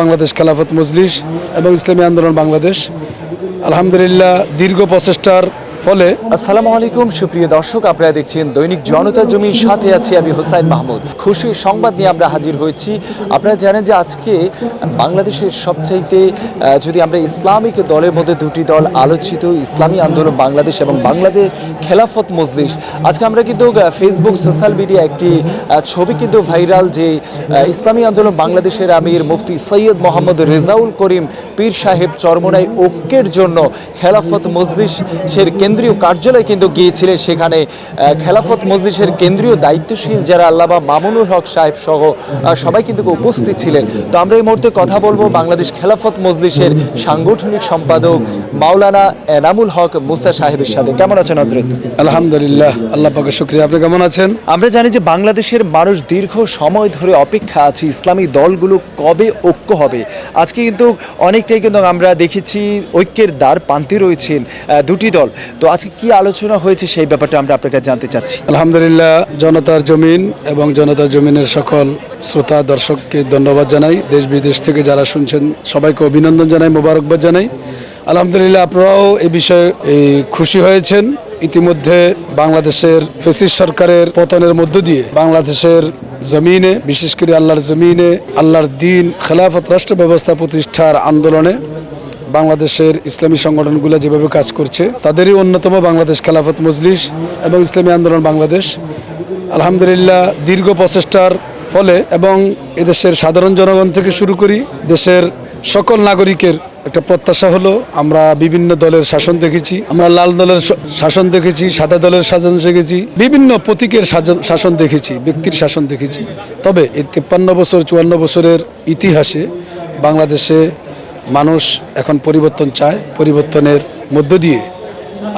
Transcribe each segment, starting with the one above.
বাংলাদেশ খেলাফত মজলিস এবং ইসলামী আন্দোলন বাংলাদেশ। আলহামদুলিল্লাহ দীর্ঘ প্রচেষ্টার ফলে আসসালামু আলাইকুম, সুপ্রিয় দর্শক, আপনারা দেখছেন দৈনিক জনতা জমির সাথে আছি আমি হোসাইন মাহমুদ। খুশির সংবাদ নিয়ে আমরা হাজির হয়েছি। আপনারা জানেন যে আজকে বাংলাদেশের সবচাইতে যদি আমরা ইসলামিক দলের মধ্যে দুটি দল আলোচিত, ইসলামী আন্দোলন বাংলাদেশ এবং বাংলাদেশ খেলাফত মজলিস, আজকে আমরা কিন্তু ফেসবুক সোশ্যাল মিডিয়া একটি ছবি কিন্তু ভাইরাল যে ইসলামী আন্দোলন বাংলাদেশের আমির মুফতি সৈয়দ মোহাম্মদ রেজাউল করিম পীর সাহেব চরমনাই ঐক্যের জন্য খেলাফত মজলিসের কেন্দ্রীয় কার্যালয়ে কিন্তু গিয়েছিলেন সেখানে খেলাফত মজলিসের কেন্দ্রীয় দায়িত্বশীল যারা আল্লামা মামুনুল হক সাহেব সহ সবাই কিন্তু উপস্থিত ছিলেন। তো আমরা এই মুহূর্তে কথা বলব বাংলাদেশ খেলাফত মজলিসের সাংগঠনিক সম্পাদক মাওলানা এনামুল হক মুসা সাহেবের সাথে। কেমন আছেন হজরত আলহামদুলিল্লাহ আল্লাহ পাকে শুক্রিয়া। আপনি কেমন আছেন? আমরা জানি যে বাংলাদেশের মানুষ দীর্ঘ সময় ধরে অপেক্ষা আছে ইসলামী দলগুলো কবে ঐক্য হবে। আজকে কিন্তু অনেকটাই কিন্তু আমরা দেখেছি ঐক্যের দ্বার পান্তে রয়েছেন দুটি দল। তো আজকে কি আলোচনা হয়েছে সেই ব্যাপারটা আমরা আপনার কাছে জানতে চাচ্ছি। আলহামদুলিল্লাহ, জনতার জমিন এবং জনতার জমিনের সকল শ্রোতা, দর্শককে ধন্যবাদ জানাই। দেশ বিদেশ থেকে যারা শুনছেন, সবাইকে অভিনন্দন জানাই, মোবারকবাদ জানাই। আলহামদুলিল্লাহ, আপনারাও এ বিষয়ে খুশি হয়েছেন। ইতিমধ্যে বাংলাদেশের ফেসিস সরকারের পতনের মধ্য দিয়ে বাংলাদেশের জমিনে, বিশেষ করে আল্লাহর জমিনে, আল্লাহর দিন, খেলাফত রাষ্ট্র ব্যবস্থা প্রতিষ্ঠার আন্দোলনে বাংলাদেশের ইসলামী সংগঠনগুলো যেভাবে কাজ করছে, তাদেরই অন্যতম বাংলাদেশ খেলাফত মজলিস এবং ইসলামী আন্দোলন বাংলাদেশ। আলহামদুলিল্লাহ, দীর্ঘ প্রচেষ্টার ফলে এবং এদেশের সাধারণ জনগণ থেকে শুরু করি, দেশের সকল নাগরিকের একটা প্রত্যাশা হলো, আমরা বিভিন্ন দলের শাসন দেখেছি, আমরা লাল দলের শাসন দেখেছি, সাদা দলের শাসন দেখেছি, বিভিন্ন প্রতীকের শাসন- দেখেছি, ব্যক্তির শাসন দেখেছি। তবে এই তেপ্পান্ন বছর, চুয়ান্ন বছরের ইতিহাসে বাংলাদেশে মানুষ এখন পরিবর্তন চায়, পরিবর্তনের মধ্য দিয়ে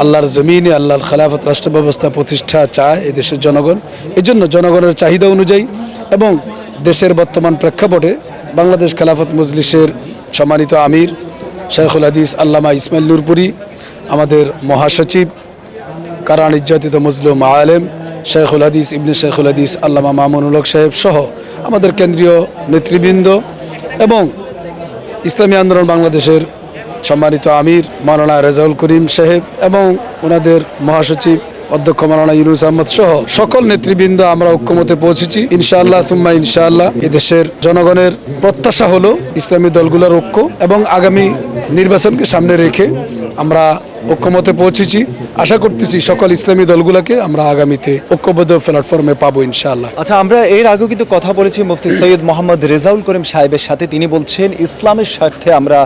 আল্লাহর জমিনে, আল্লাহর খেলাফত, রাষ্ট্র ব্যবস্থা, প্রতিষ্ঠা চায় এই দেশের জনগণ। এজন্য জনগণের চাহিদা অনুযায়ী এবং দেশের বর্তমান প্রেক্ষাপটে বাংলাদেশ খেলাফত মজলিসের সম্মানিত আমির শেখুল হাদিস আল্লামা ইসমাইল নুরপুরি, আমাদের মহাসচিব কারণ ইজ্জতিত মজলুম আলেম শেখুল হাদিস, ইবনে শেখুল হাদিস, আল্লামা মামুনুল হক সাহেব সহ আমাদের কেন্দ্রীয় নেতৃবৃন্দ এবং ইসলামী আন্দোলন বাংলাদেশের সম্মানিত আমির মাওলানা রেজাউল করিম সাহেব এবং ওনাদের মহাসচিব অধ্যক্ষ মাওলানা ইউনুস আহমদ সহ সকল নেতৃবৃন্দ আমরা ঐক্যমতে পৌঁছেছি। ইনশাআল্লাহ সুম্মা ইনশাআল্লাহ এদেশের জনগণের প্রত্যাশা হলো ইসলামী দলগুলোর ঐক্য এবং আগামী নির্বাচনকে সামনে রেখে আমরা ঐক্যমতে পৌঁছেছি। আশা করতেছি সকল ইসলামী দলগুলোকে আমরা আগামীতে ঐক্যবদ্ধ প্ল্যাটফর্মে পাবো ইনশাআল্লাহ। আচ্ছা আমরা এর আগেও কিন্তু কথা বলেছি মুফতি সৈয়দ মোহাম্মদ রেজাউল করিম সাহেবের সাথে। তিনি বলছেন ইসলামের স্বার্থে আমরা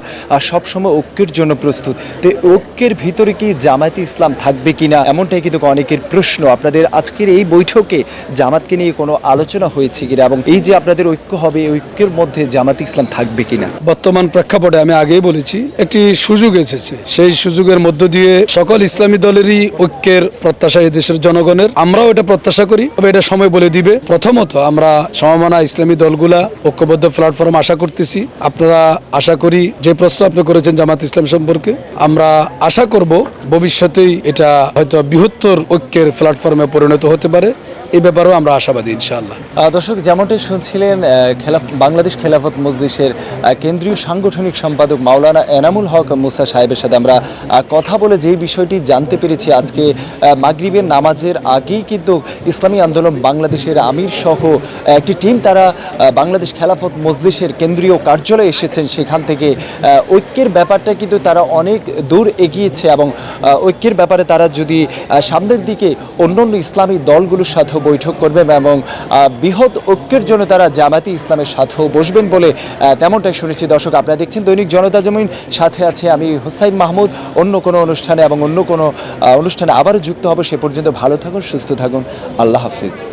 সবসময় ঐক্যের জন্য প্রস্তুত। তো ঐক্যের ভিতরে কি জামায়াতে ইসলাম থাকবে কিনা এমনটাই কিন্তু অনেকের প্রশ্ন। আপনাদের আজকের এই বৈঠকে জামাতকে নিয়ে কোনো আলোচনা হয়েছে কিনা এবং এই যে আপনাদের ঐক্য হবে এই ঐক্যের মধ্যে জামাতে ইসলাম থাকবে কিনা? বর্তমান প্রেক্ষাপটে আমি আগেই বলেছি একটি সুযোগ এসেছে। সেই সুযোগের মধ্য দিয়ে সকল ইসলামী দলেরই ঐক্যের প্রত্যাশা এই দেশের জনগণের। আমরাও এটা প্রত্যাশা করি, তবে এটা সময় বলে দিবে। প্রথমত আমরা সমমানা ইসলামী দলগুলা ঐক্যবদ্ধ প্ল্যাটফর্ম আশা করতেছি। আপনারা আশা করি যে প্রশ্ন আপনি করেছেন জামাত ইসলাম সম্পর্কে, আমরা আশা করব ভবিষ্যতেই এটা হয়তো বৃহত্তর ঐক্যের প্ল্যাটফর্মে পরিণত হতে পারে। এই ব্যাপারেও আমরা আশাবাদী, ইনশাআল্লাহ। দর্শক, যেমনটি শুনছিলেন খেলাফ, বাংলাদেশ খেলাফত মজলিসের কেন্দ্রীয় সাংগঠনিক সম্পাদক মাওলানা এনামুল হক মুসা সাহেবের সাথে আমরা কথা বলে যেই বিষয়টি জানতে পেরেছি আজকে মাগরিবের নামাজের আগেই কিন্তু ইসলামী আন্দোলন বাংলাদেশের আমির সহ একটি টিম তারা বাংলাদেশ খেলাফত মজলিসের কেন্দ্রীয় কার্যালয়ে এসেছেন। সেখান থেকে ঐক্যের ব্যাপারটা কিন্তু তারা অনেক দূর এগিয়েছে এবং ঐক্যের ব্যাপারে তারা যদি সামনের দিকে অন্য অন্য ইসলামী দলগুলোর সাথেও বৈঠক করবেন এবং বৃহৎ ঐক্যের জন্য তারা জামাতি ইসলামের সাথেও বসবেন বলে তেমনটাই শুনেছি। দর্শক, আপনারা দেখছেন দৈনিক জনতা জমিন। সাথে আছে আমি হুসাইন মাহমুদ। অন্য কোনো অনুষ্ঠানে এবং অন্য কোনো অনুষ্ঠানে আবারও যুক্ত হব। সে পর্যন্ত ভালো থাকুন, সুস্থ থাকুন। আল্লাহ হাফিজ।